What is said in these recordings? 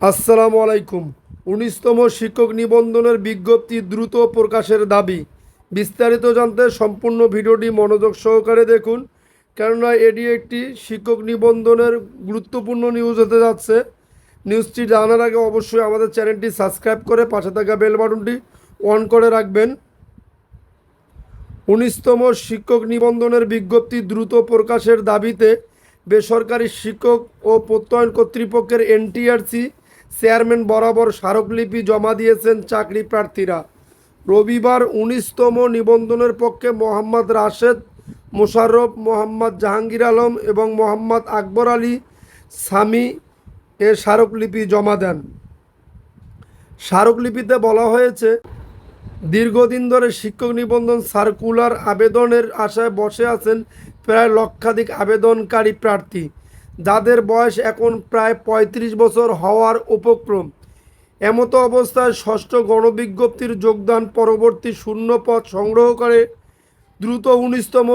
আসসালামু আলাইকুম। উনিশতম শিক্ষক নিবন্ধনের বিজ্ঞপ্তি দ্রুত প্রকাশের দাবি। বিস্তারিত জানতে সম্পূর্ণ ভিডিওটি মনোযোগ সহকারে দেখুন, কেননা এটি একটি শিক্ষক নিবন্ধনের গুরুত্বপূর্ণ নিউজ হতে যাচ্ছে। নিউজটি জানার আগে অবশ্যই আমাদের চ্যানেলটি সাবস্ক্রাইব করে পাশে থাকা বেল বাটনটি অন করে রাখবেন। উনিশতম শিক্ষক নিবন্ধনের বিজ্ঞপ্তি দ্রুত প্রকাশের দাবিতে বেসরকারি শিক্ষক ও প্রত্যয়ন কর্তৃপক্ষের এনটিআরসি চেয়ারম্যান বরাবর স্মারকলিপি জমা দিয়েছেন চাকরি প্রার্থীরা। রবিবার উনিশতম নিবন্ধনের পক্ষে মোহাম্মদ রাশেদ, মোশাররফ মোহাম্মদ জাহাঙ্গীর আলম এবং মোহাম্মদ আকবর আলী সামি এ স্মারকলিপি জমা দেন। স্মারকলিপিতে বলা হয়েছে, দীর্ঘদিন ধরে শিক্ষক নিবন্ধন সার্কুলার আবেদনের আশায় বসে আছেন প্রায় লক্ষাধিক আবেদনকারী প্রার্থী। যাদের বয়স এখন প্রায় ৩৫ বছর হওয়ার উপক্রম। এমতো অবস্থায় ষষ্ঠ গণবিজ্ঞপ্তির যোগদান পরবর্তী শূন্য পদ সংগ্রহ করে দ্রুত উনিশতম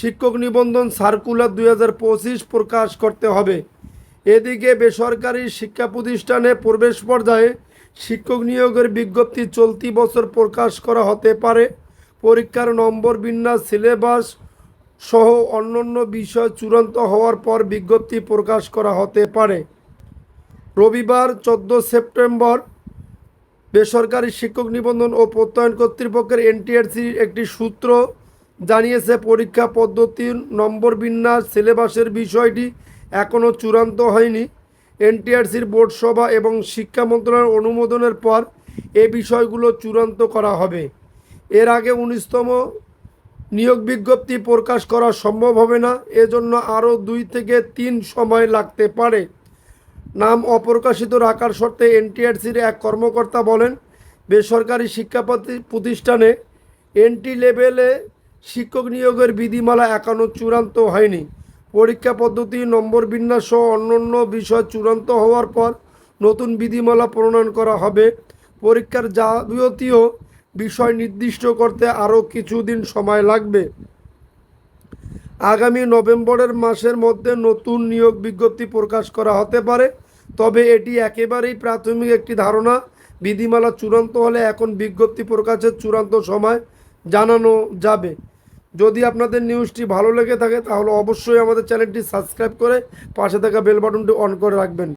শিক্ষক নিবন্ধন সার্কুলার দু হাজার পঁচিশ প্রকাশ করতে হবে। এদিকে বেসরকারি শিক্ষা প্রতিষ্ঠানে প্রবেশ পর্যায়ে শিক্ষক নিয়োগের বিজ্ঞপ্তি চলতি বছর প্রকাশ করা হতে পারে। পরীক্ষার নম্বর বিন্যাস, সিলেবাস সহ অন্যান্য বিষয় চূড়ান্ত হওয়ার পর বিজ্ঞপ্তি প্রকাশ করা হতে পারে। রবিবার চোদ্দ সেপ্টেম্বর বেসরকারি শিক্ষক নিবন্ধন ও প্রত্যয়ন কর্তৃপক্ষের এনটিআরসির একটি সূত্র জানিয়েছে, পরীক্ষা পদ্ধতির নম্বর বিন্যাস সিলেবাসের বিষয়টি এখনও চূড়ান্ত হয়নি। এনটিআরসির বোর্ড সভা এবং শিক্ষা মন্ত্রণালয়ের অনুমোদনের পর এ বিষয়গুলো চূড়ান্ত করা হবে। এর আগে উনিশতম নিয়োগ বিজ্ঞপ্তি প্রকাশ করা সম্ভব হবে না। এজন্য আরও দুই থেকে তিন সময় লাগতে পারে। নাম অপ্রকাশিত রাখার শর্তে এনটিআরসির এক কর্মকর্তা বলেন, বেসরকারি শিক্ষা প্রতিষ্ঠানে এনটি লেভেলে শিক্ষক নিয়োগের বিধিমালা এখনও চূড়ান্ত হয়নি। পরীক্ষা পদ্ধতি, নম্বর বিন্যাস সহ অন্যান্য বিষয় চূড়ান্ত হওয়ার পর নতুন বিধিমালা প্রণয়ন করা হবে। পরীক্ষার যাবতীয় বিষয় নির্দিষ্ট করতে আরও কিছুদিন সময় লাগবে। আগামী নভেম্বরের মাসের মধ্যে নতুন নিয়োগ বিজ্ঞপ্তি প্রকাশ করা হতে পারে, তবে এটি একেবারেই প্রাথমিক একটি ধারণা। বিধিমালা চূড়ান্ত হলে এখন বিজ্ঞপ্তি প্রকাশের চূড়ান্ত সময় জানানো যাবে। যদি আপনাদের নিউজটি ভালো লেগে থাকে, তাহলে অবশ্যই আমাদের চ্যানেলটি সাবস্ক্রাইব করে পাশে থাকা বেল বাটনটি অন করে রাখবেন।